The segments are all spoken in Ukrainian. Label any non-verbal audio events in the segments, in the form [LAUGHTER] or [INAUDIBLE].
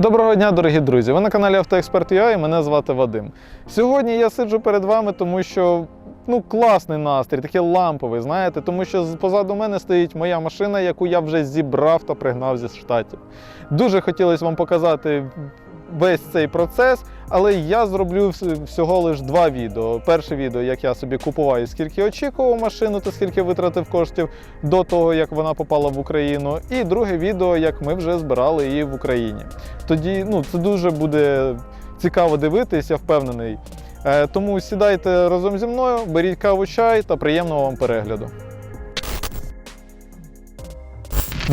Доброго дня, дорогі друзі! Ви на каналі Автоексперт.ua і мене звати Вадим. Сьогодні я сиджу перед вами, тому що ну, класний настрій, такий ламповий, знаєте, тому що позаду мене стоїть моя машина, яку я вже зібрав та пригнав зі штатів. Дуже хотілося вам показати весь цей процес, але я зроблю всього лише два відео. Перше відео, як я собі купував і скільки очікував машину та скільки витратив коштів до того, як вона попала в Україну. І друге відео, як ми вже збирали її в Україні. Тоді ну, це дуже буде цікаво дивитись, я впевнений. Е, тому сідайте разом зі мною, беріть каву, чай та приємного вам перегляду.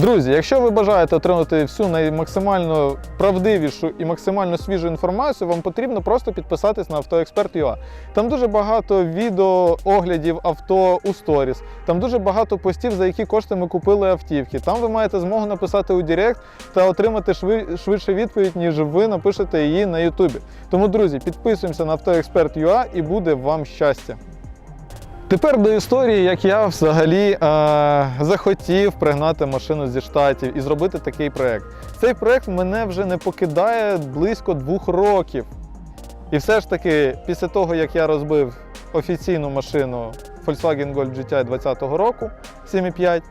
Друзі, якщо ви бажаєте отримати всю наймаксимально правдивішу і максимально свіжу інформацію, вам потрібно просто підписатись на AutoExpert.ua. Там дуже багато відео оглядів авто у сторіс. Там дуже багато постів, за які кошти ми купили автівки. Там ви маєте змогу написати у Директ та отримати швидше відповідь, ніж ви напишете її на Ютубі. Тому, друзі, підписуємося на AutoExpert.ua і буде вам щастя. Тепер до історії, як я взагалі е, захотів пригнати машину зі штатів і зробити такий проект. Цей проект мене вже не покидає близько двох років. І все ж таки, після того, як я розбив офіційну машину Volkswagen Golf GTI 2020 року 7.5,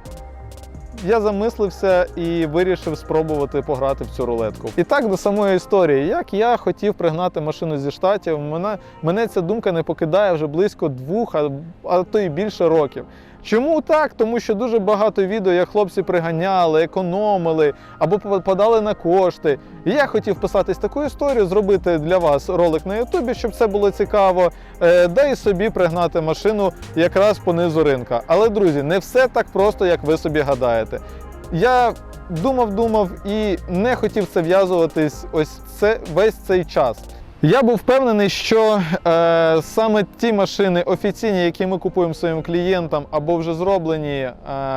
я замислився і вирішив спробувати пограти в цю рулетку. І так до самої історії, як я хотів пригнати машину зі штатів, мене, мене ця думка не покидає вже близько двох, а, а то й більше років. Чому так? Тому що дуже багато відео, як хлопці приганяли, економили або попадали на кошти. І я хотів писатись таку історію, зробити для вас ролик на Ютубі, щоб це було цікаво, е, да і собі пригнати машину якраз по низу ринка. Але, друзі, не все так просто, як ви собі гадаєте. Я думав, думав і не хотів це в'язуватись ось це весь цей час. Я був впевнений, що е, саме ті машини офіційні, які ми купуємо своїм клієнтам, або вже зроблені е,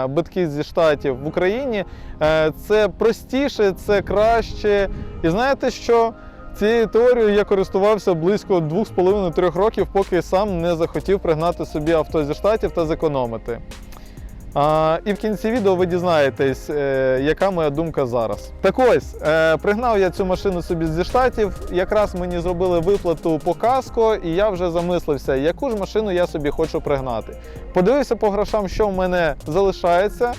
битки зі штатів в Україні, е, це простіше, це краще. І знаєте що? Цією теорією я користувався близько 2,5-3 років, поки сам не захотів пригнати собі авто зі штатів та зекономити. І в кінці відео ви дізнаєтесь, е, яка моя думка зараз. Так ось, е, пригнав я цю машину собі зі штатів. Якраз мені зробили виплату по каско, і я вже замислився, яку ж машину я собі хочу пригнати. Подивився по грошам, що в мене залишається,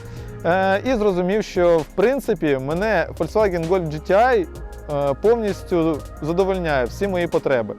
е, і зрозумів, що в принципі мене Volkswagen Golf GTI повністю задовольняє всі мої потреби.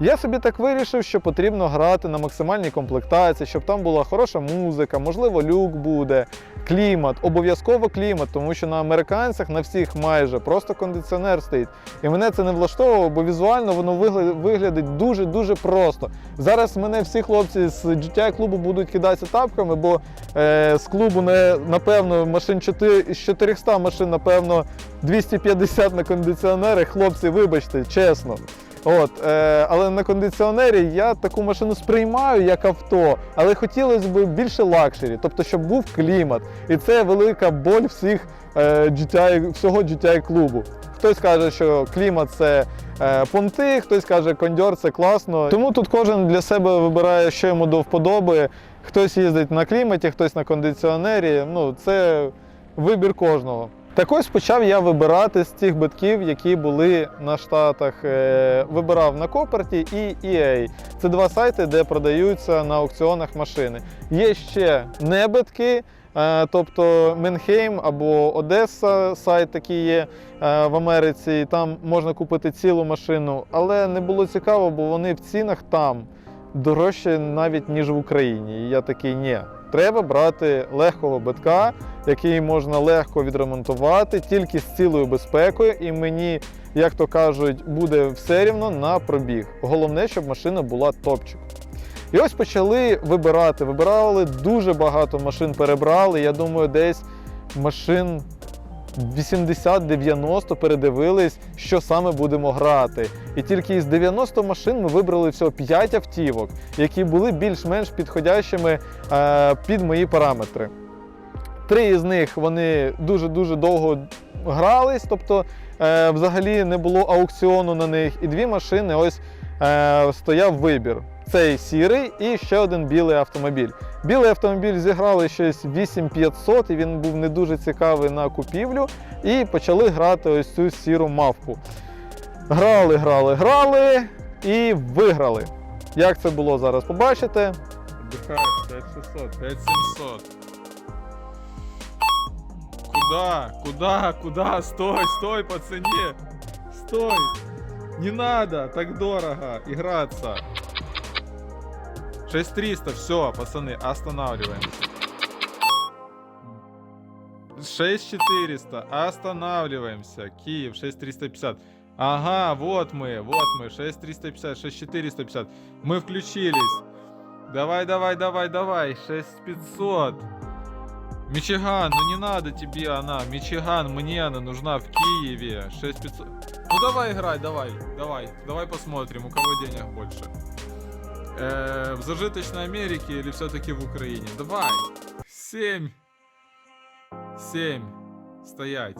Я собі так вирішив, що потрібно грати на максимальній комплектації, щоб там була хороша музика, можливо, люк буде, клімат, обов'язково клімат, тому що на американцях на всіх майже просто кондиціонер стоїть. І мене це не влаштовувало, бо візуально воно виглядить дуже-дуже просто. Зараз мене всі хлопці з GTI клубу будуть кидатися тапками, бо е, з клубу не, напевно машин 4, з 400 машин, напевно, 250 на кондиціонери. Хлопці, вибачте, чесно. От, е, але на кондиціонері я таку машину сприймаю як авто, але хотілося б більше лакшері, тобто, щоб був клімат. І це велика боль всіх е, GTI, всього GTI клубу. Хтось каже, що клімат це е, понти, хтось каже, кондьор це класно. Тому тут кожен для себе вибирає, що йому до вподоби. Хтось їздить на кліматі, хтось на кондиціонері. Ну, це вибір кожного. Так ось почав я вибирати з тих битків, які були на штатах. Е, Вибирав на Коперті і EA. Це два сайти, де продаються на аукціонах машини. Є ще не битки, е, тобто Менхейм або Одеса, сайт такий є е, в Америці. Там можна купити цілу машину, але не було цікаво, бо вони в цінах там дорожче навіть ніж в Україні. І я такий ні. Треба брати легкого битка, який можна легко відремонтувати, тільки з цілою безпекою, і мені, як то кажуть, буде все рівно на пробіг. Головне, щоб машина була топчик. І ось почали вибирати. Вибирали дуже багато машин, перебрали. Я думаю, десь машин 80-90 передивились, що саме будемо грати. І тільки із 90 машин ми вибрали всього 5 автівок, які були більш-менш підходящими е, під мої параметри. Три із них вони дуже-дуже довго грались, тобто е, взагалі не було аукціону на них. І дві машини ось е, стояв вибір. Цей сірий і ще один білий автомобіль. Білий автомобіль зіграли щось 8500, і він був не дуже цікавий на купівлю. І почали грати ось цю сіру мавпу. Грали, грали, грали і виграли. Як це було зараз? Побачите. Отдыхаешь, 5600, 5700. Куда? Куда? Куда? Стой, стой по цене. Стой. Не надо, так дорого играться. 6300, все, пацаны, останавливаемся. 6400, останавливаемся. Киев, 6350. Ага, вот мы, вот мы, 6350, 6450. Мы включились. Давай, давай, давай, давай. 6500. Мичиган, ну не надо тебе она. Мичиган, мне она нужна в Киеве. 6500. Ну давай играй, давай, давай. Давай посмотрим, у кого денег больше. Э, в зажиточной Америке или все-таки в Украине? Давай. 7. 7. Стоять.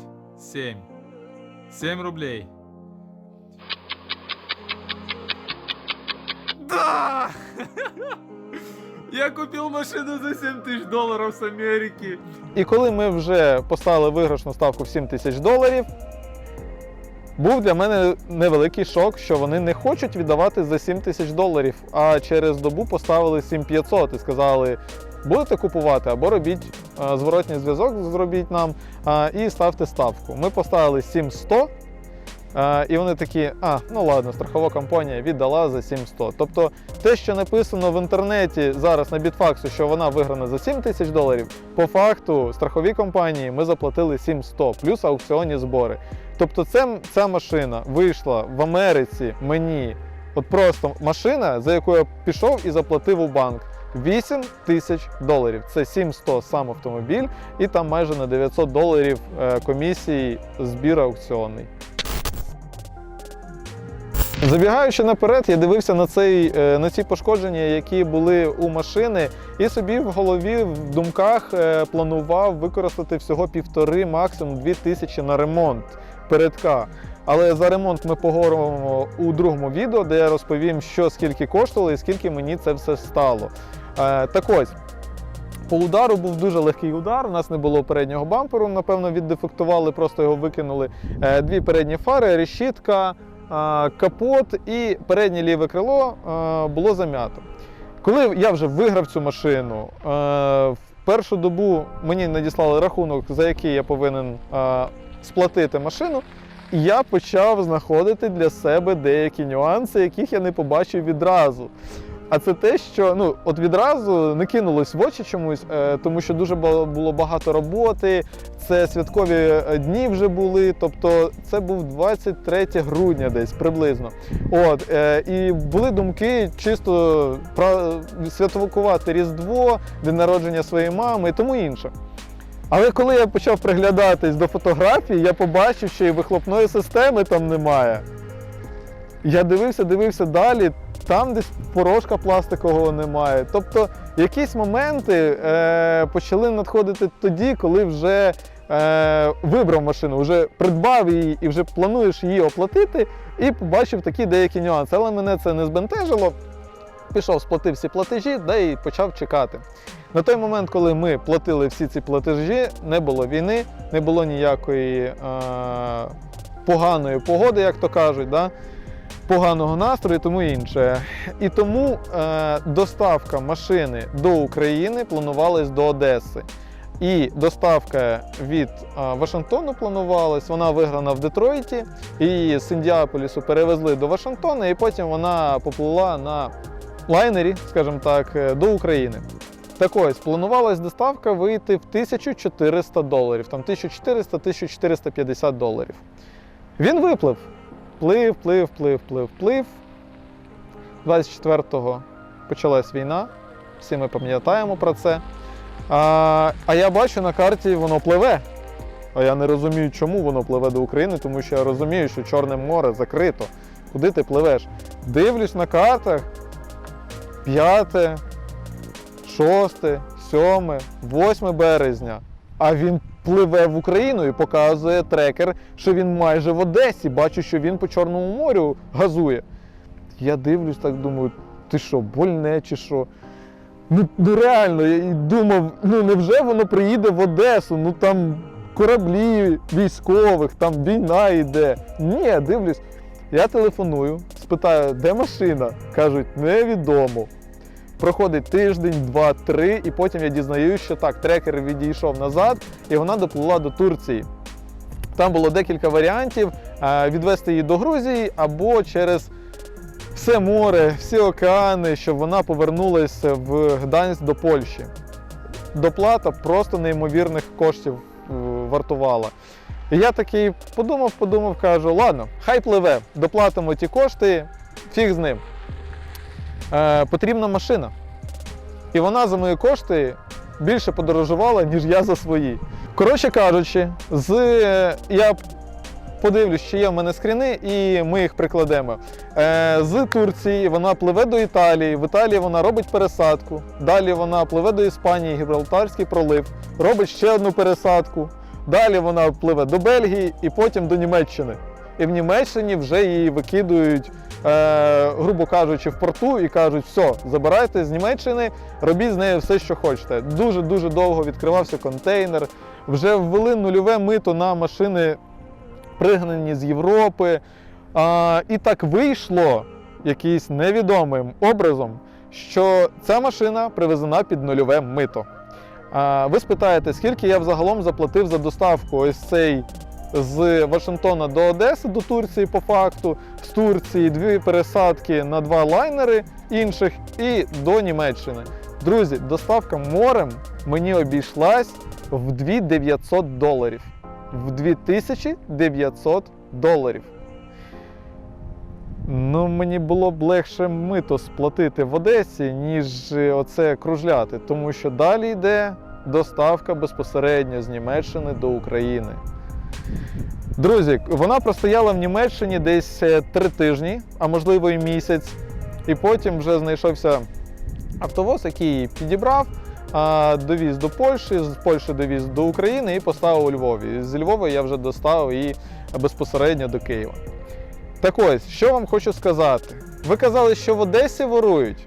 7. 7 рублей. Да! [LAUGHS] Я купил машину за 7 тысяч долларов с Америки. І коли ми вже поставили виграшну ставку в 7 тисяч доларів, був для мене невеликий шок, що вони не хочуть віддавати за 7 тисяч доларів, а через добу поставили 7500 і сказали, будете купувати або робіть е, зворотній зв'язок, зробіть нам е, і ставте ставку. Ми поставили 7100. е, І вони такі, а, ну ладно, страхова компанія віддала за 700. Тобто те, що написано в інтернеті зараз на бітфаксу, що вона виграна за 7 тисяч доларів, по факту страховій компанії ми заплатили 700 плюс аукціонні збори. Тобто, це, ця машина вийшла в Америці мені, от просто машина, за яку я пішов і заплатив у банк. 8 тисяч доларів. Це 700 сам автомобіль, і там майже на 900 доларів е, комісії збір аукціонний. Забігаючи наперед, я дивився на, цей, е, на ці пошкодження, які були у машини, і собі в голові в думках е, планував використати всього півтори, максимум дві тисячі на ремонт передка. Але за ремонт ми поговоримо у другому відео, де я розповім, що скільки коштувало і скільки мені це все стало. Е, Так ось. По удару був дуже легкий удар. У нас не було переднього бамперу. Напевно, віддефектували, просто його викинули. Е, Дві передні фари, решітка, е, капот і переднє ліве крило було зам'ято. Коли я вже виграв цю машину, в першу добу мені надіслали рахунок, за який я повинен сплатити машину. І я почав знаходити для себе деякі нюанси, яких я не побачив відразу. А це те, що ну от відразу не кинулось в очі чомусь, е, тому що дуже було багато роботи. Це святкові е, дні вже були. Тобто, це був 23 грудня, десь приблизно. От е, і були думки чисто про святкувати Різдво, день народження своєї мами і тому інше. Але коли я почав приглядатись до фотографій, я побачив, що і вихлопної системи там немає. Я дивився, дивився далі, там десь порошка пластикового немає. Тобто якісь моменти е, почали надходити тоді, коли вже е, вибрав машину, вже придбав її і вже плануєш її оплатити, і побачив такі деякі нюанси. Але мене це не збентежило. Пішов, сплатив всі платежі, да і почав чекати. На той момент, коли ми платили всі ці платежі, не було війни, не було ніякої е, поганої погоди, як то кажуть, да? поганого настрою тому інше. І тому е, доставка машини до України планувалась до Одеси. І доставка від е, Вашингтону планувалась, вона виграна в Детройті. Її з Індіаполісу перевезли до Вашингтона, і потім вона поплила на лайнері, скажімо так, е, до України. Так ось, планувалась доставка вийти в 1400 доларів, там 1400-1450 доларів. Він виплив. Плив, плив, плив, плив, плив. 24-го почалась війна. Всі ми пам'ятаємо про це. А, а я бачу на карті, воно пливе. А я не розумію, чому воно пливе до України, тому що я розумію, що Чорне море закрито. Куди ти пливеш? Дивлюсь на картах 5, 6, 7, 8 березня. А він пливе в Україну і показує трекер, що він майже в Одесі. Бачу, що він по Чорному морю газує. Я дивлюсь, так думаю, ти що, больне чи що? Ну, ну реально, я думав, ну невже воно приїде в Одесу? Ну там кораблі військових, там війна йде. Ні, дивлюсь. Я телефоную, спитаю, де машина? Кажуть, невідомо. Проходить тиждень, два, три, і потім я дізнаюсь, що так, трекер відійшов назад, і вона доплила до Турції. Там було декілька варіантів е, відвести її до Грузії або через все море, всі океани, щоб вона повернулася в Гданськ до Польщі. Доплата просто неймовірних коштів е, вартувала. І я такий подумав, подумав, кажу, ладно, хай пливе, доплатимо ті кошти, фіг з ним. Е, потрібна машина. І вона за мої кошти більше подорожувала, ніж я за свої. Коротше кажучи, з, я подивлюсь, чи є в мене скріни, і ми їх прикладемо. Е, з Турції вона пливе до Італії. В Італії вона робить пересадку. Далі вона пливе до Іспанії, Гібралтарський пролив, робить ще одну пересадку. Далі вона пливе до Бельгії і потім до Німеччини. І в Німеччині вже її викидують, е, грубо кажучи, в порту і кажуть, все, забирайте з Німеччини, робіть з нею все, що хочете. Дуже дуже довго відкривався контейнер. Вже ввели нульове мито на машини, пригнані з Європи. А, і так вийшло якимось невідомим образом, що ця машина привезена під нульове мито. Ви спитаєте, скільки я взагалом заплатив за доставку ось цей з Вашингтона до Одеси, до Турції по факту, з Турції дві пересадки на два лайнери інших і до Німеччини. Друзі, доставка морем мені обійшлась в 2900 доларів. В 2900 доларів. Ну, мені було б легше мито сплатити в Одесі, ніж е, оце кружляти, тому що далі йде доставка безпосередньо з Німеччини до України. Друзі, вона простояла в Німеччині десь е, три тижні, а можливо і місяць. І потім вже знайшовся автовоз, який її підібрав, довіз до Польщі, з Польщі довіз до України і поставив у Львові. З Львова я вже доставив її безпосередньо до Києва. Так ось, що вам хочу сказати. Ви казали, що в Одесі ворують.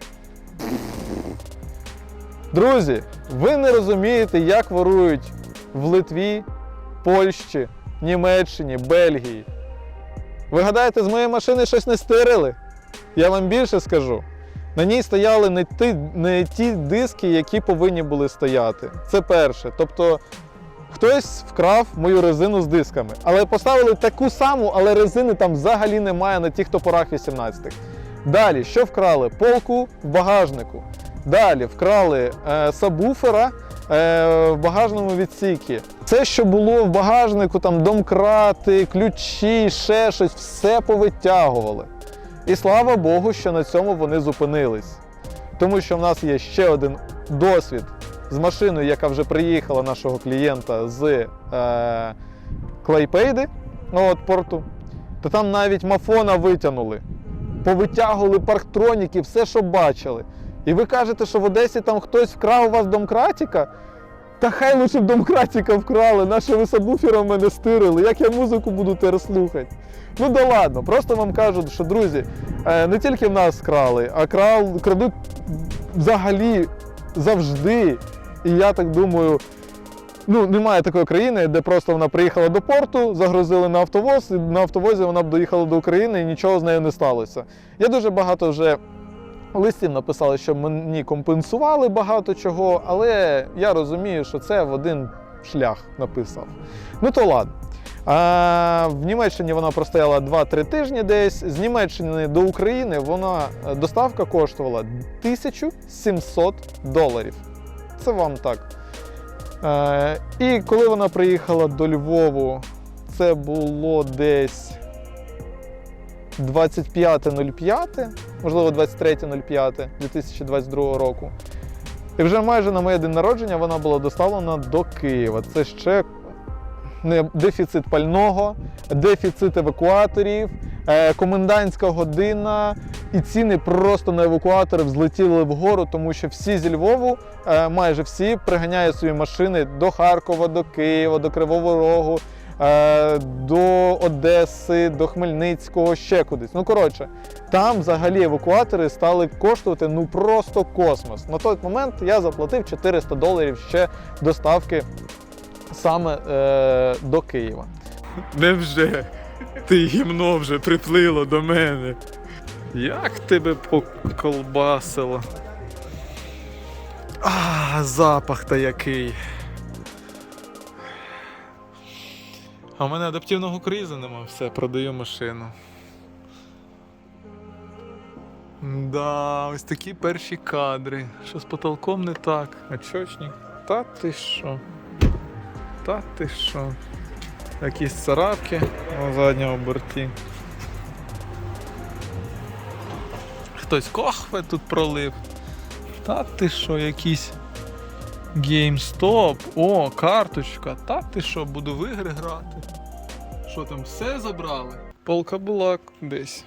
Друзі, ви не розумієте, як ворують в Литві, Польщі, Німеччині, Бельгії. Ви гадаєте, з моєї машини щось не стирили? Я вам більше скажу. На ній стояли не ті, не ті диски, які повинні були стояти. Це перше. Тобто хтось вкрав мою резину з дисками. Але поставили таку саму, але резини там взагалі немає на тих топорах 18-х. Далі, що вкрали? Полку в багажнику. Далі вкрали е, сабвуфера в багажному відсікі. Все, що було в багажнику, там домкрати, ключі, ще щось, все повитягували. І слава Богу, що на цьому вони зупинились. Тому що в нас є ще один досвід з машиною, яка вже приїхала нашого клієнта з е, Клейпейди, ну, от порту, то там навіть мафона витягнули, повитягували парктроніки, все, що бачили. І ви кажете, що в Одесі там хтось вкрав у вас домкратіка? Та хай лучше б домкратіка вкрали, наше ви сабвуфером мене стирили, як я музику буду тепер слухати. Ну да ладно, просто вам кажуть, що друзі, е, не тільки в нас крали, а крал, крадуть взагалі завжди. І я так думаю, ну немає такої країни, де просто вона приїхала до порту, загрузили на автовоз, і на автовозі вона б доїхала до України і нічого з нею не сталося. Я дуже багато вже листів написали, що мені компенсували багато чого, але я розумію, що це в один шлях написав. Ну то ладно. А, в Німеччині вона простояла 2-3 тижні десь. З Німеччини до України вона е, доставка коштувала 1700 доларів. Це вам так. Е, і коли вона приїхала до Львову, це було десь 25.05, можливо, 23.05 2022 року. І вже майже на моє день народження вона була доставлена до Києва. Це ще дефіцит пального, дефіцит евакуаторів, е, комендантська година, і ціни просто на евакуатори взлетіли вгору, тому що всі зі Львову, е, майже всі, приганяють свої машини до Харкова, до Києва, до Кривого Рогу, до Одеси, до Хмельницького, ще кудись. Ну коротше, там взагалі евакуатори стали коштувати ну просто космос. На той момент я заплатив 400 доларів ще доставки саме е, до Києва. Невже? Ти гімно вже приплило до мене. Як тебе поколбасило? А, запах та який. А в мене адаптивного кризу нема, все, продаю машину. Да, ось такі перші кадри. Що з потолком не так. Очочник. Та ти що? Та ти що? Якісь царапки на задньому борті. Хтось кохве тут пролив. Та ти що, якийсь GameStop. О, карточка. Та ти що, буду в ігри грати. Що там, все забрали? Полка була десь.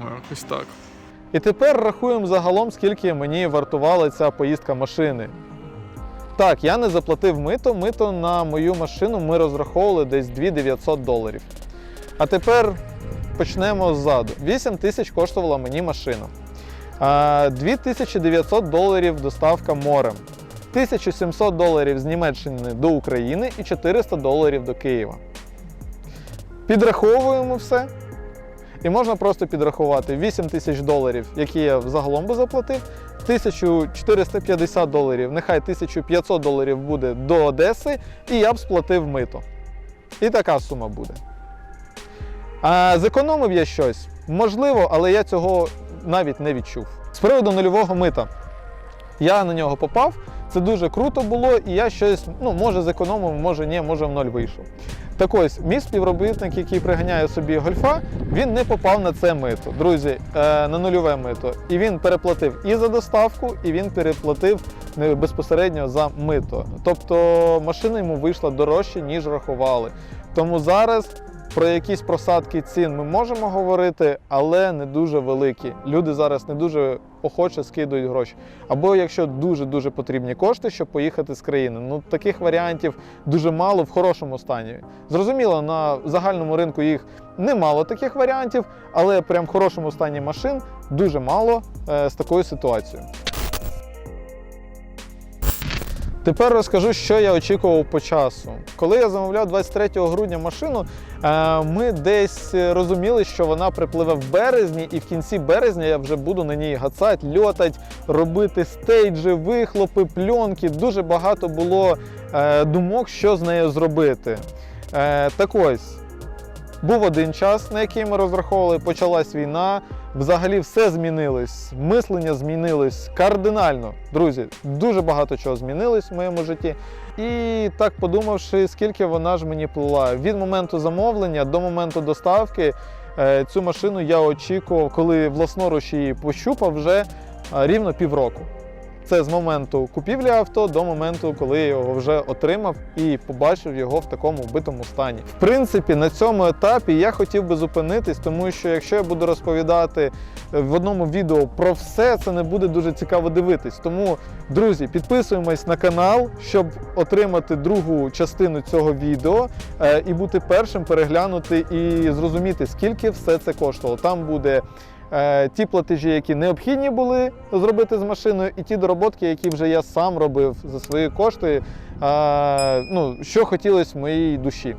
О, якось так. І тепер рахуємо загалом, скільки мені вартувала ця поїздка машини. Так, я не заплатив мито. Мито на мою машину ми розраховували десь 2900 доларів. А тепер почнемо ззаду. 8 тисяч коштувала мені машина. 2900 доларів доставка морем. 1700 доларів з Німеччини до України і 400 доларів до Києва. Підраховуємо все. І можна просто підрахувати 8 тисяч доларів, які я загалом би заплатив, 1450 доларів, нехай 1500 доларів буде до Одеси, і я б сплатив мито. І така сума буде. А зекономив я щось? Можливо, але я цього навіть не відчув. З приводу нульового мита. Я на нього попав, це дуже круто було, і я щось, ну, може, зекономив, може ні, може в ноль вийшов. Так ось, мій співробітник, який приганяє собі гольфа, він не попав на це мито. Друзі, е, на нульове мито. І він переплатив і за доставку, і він переплатив безпосередньо за мито. Тобто машина йому вийшла дорожче, ніж рахували. Тому зараз про якісь просадки цін ми можемо говорити, але не дуже великі. Люди зараз не дуже охоче скидують гроші. Або якщо дуже-дуже потрібні кошти, щоб поїхати з країни. Ну таких варіантів дуже мало в хорошому стані. Зрозуміло, на загальному ринку їх немало таких варіантів, але прям в хорошому стані машин дуже мало е, з такою ситуацією. Тепер розкажу, що я очікував по часу. Коли я замовляв 23 грудня машину, е, ми десь розуміли, що вона припливе в березні, і в кінці березня я вже буду на ній гацати, льотати, робити стейджі, вихлопи, пленки. Дуже багато було е, думок, що з нею зробити. Е, Так ось. Був один час, на який ми розраховували, почалась війна. Взагалі все змінилось, мислення змінилось кардинально. Друзі, дуже багато чого змінилось в моєму житті. І так подумавши, скільки вона ж мені плила. Від моменту замовлення до моменту доставки е, цю машину я очікував, коли власноруч її пощупав вже е, рівно півроку. Це з моменту купівлі авто до моменту, коли я його вже отримав і побачив його в такому вбитому стані. В принципі, на цьому етапі я хотів би зупинитись, тому що якщо я буду розповідати е, в одному відео про все, це не буде дуже цікаво дивитись. Тому, друзі, підписуємось на канал, щоб отримати другу частину цього відео е, і бути першим переглянути і зрозуміти, скільки все це коштувало. Там буде ті платежі, які необхідні були зробити з машиною, і ті дороботки, які вже я сам робив за свої кошти, е, ну, що хотілося в моїй душі.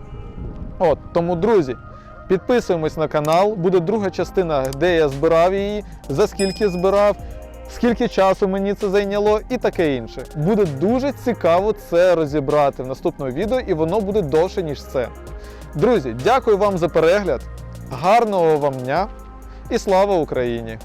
От, тому, друзі, підписуємось на канал. Буде друга частина, де я збирав її, за скільки збирав, скільки часу мені це зайняло і таке інше. Буде дуже цікаво це розібрати в наступному відео, і воно буде довше, ніж це. Друзі, дякую вам за перегляд. Гарного вам дня і слава Україні!